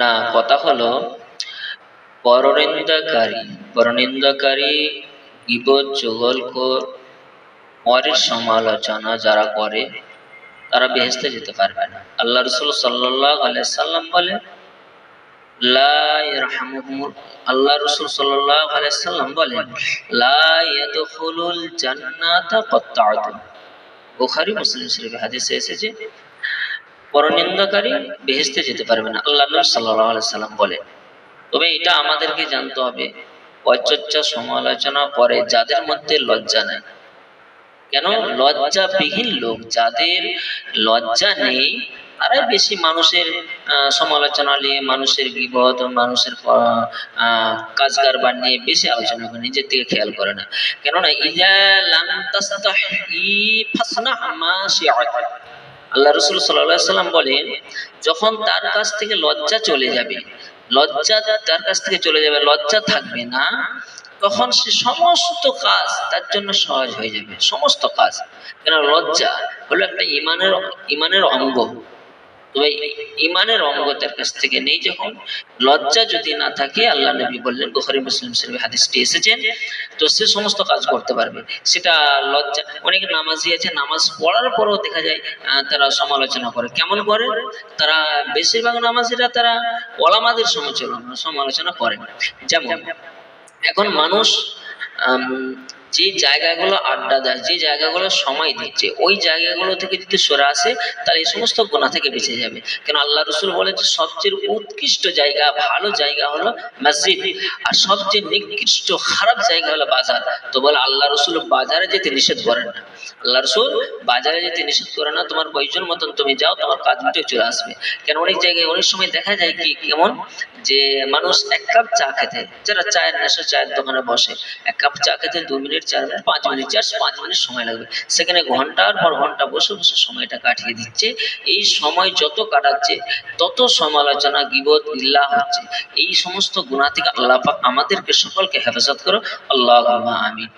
না, কথা হলো, পরনিন্দাকারী পরনিন্দাকারী গিবত চগলখোর পরের সমালোচনা যারা করে, তারা বেহেস্তে যেতে পারবে না। আল্লাহ রসুল সাল্লাহ সাল্লাম বলে আল্লাহ রসুল সাল্লাহ সাল্লাম বলেন, লা ইয়াদখুলুল জান্নাতা কত্তাআতু মুসলিম শরীফে হাদিসে এসেছে পরনিন্দাকারী বেহেস্তে যেতে পারবে না। আল্লাহ নবী আলাইহি সাল্লাম বলে তবে এটা আমাদেরকে জানতে হবে। পচর্চা সমালোচনা করে যাদের মধ্যে লজ্জা নেই। কেন? লজ্জাবিহীন লোক, যাদের লজ্জা নেই তারাই বেশি মানুষের সমালোচনা নিয়ে, মানুষের বিপদ, মানুষের কাজ কারবার নিয়ে বেশি আলোচনা করে, নিজের দিকে খেয়াল করে না। কেননা ইজা লাম তাস্তাহি ফাসনাহ মা শিআত আল্লাহ রসুল সাল্লাহ সাল্লাম বলেন, যখন তার কাছ থেকে লজ্জা চলে যাবে, লজ্জা তার কাছ থেকে চলে যাবে, লজ্জা থাকবে না, তখন সে সমস্ত কাজ তার জন্য সহজ হয়ে যাবে, সমস্ত কাজ। কেন লজ্জা হলো একটা ইমানের ইমানের অঙ্গ। তবে ইমানের অঙ্গ তার কাছ থেকে নেই যখন। লজ্জা যদি না থাকে, আল্লাহ নবী বললেন, বুখারী, মুসলিম শরীফে হাদিসটি এসেছেন তো সে সমস্ত কাজ করতে পারবে। সেটা লজ্জা, অনেক নামাজি আছে, নামাজ পড়ার পরেও দেখা যায় তারা সমালোচনা করে। কেমন করে? তারা বেশিরভাগ নামাজিরা তারা ওলামাদের সমালোচনা সমালোচনা করে যেমন, এখন মানুষ যে জায়গাগুলো আড্ডা দেয়, যে জায়গাগুলো সময় দিচ্ছে, ওই জায়গাগুলো থেকে যদি সরে আসে, তাহলে এই সমস্ত গোনা থেকে বেঁচে যাবে। কেন আল্লাহ রসুল বলেন যে সবচেয়ে উৎকৃষ্ট জায়গা, ভালো জায়গা হলো মসজিদ, আর সবচেয়ে নিকৃষ্ট খারাপ জায়গা হলো বাজার। তো বলে আল্লাহ রসুল বাজারে যেতে নিষেধ করেন না। আল্লাহ রসুল বাজারে যেতে নিষেধ করে না, তোমার প্রয়োজন মতন তুমি যাও, তোমার কাজ মিটে চলে আসবে। কেন অনেক জায়গায়, অনেক সময় দেখা যায় কি, কেমন? যে মানুষ এক কাপ চা খেতে, যারা চায়ের নেশা চায়ের দোকানে বসে, এক কাপ চা খেতে দু মিনিট, চার মিনিট, পাঁচ মিনিট চার পাঁচ মিনিট সময় লাগবে। সেখানে ঘণ্টার পর ঘণ্টা বসে বসে সময়টা কাটিয়ে দিচ্ছে। এই সময় যত কাটাচ্ছে, তত সমালোচনা, গিবত ইল্লাহ হচ্ছে। এই সমস্ত গুণা থেকে আল্লাহ আমাদেরকে সকলকে হেফাজত করো আল্লাহ আমিন।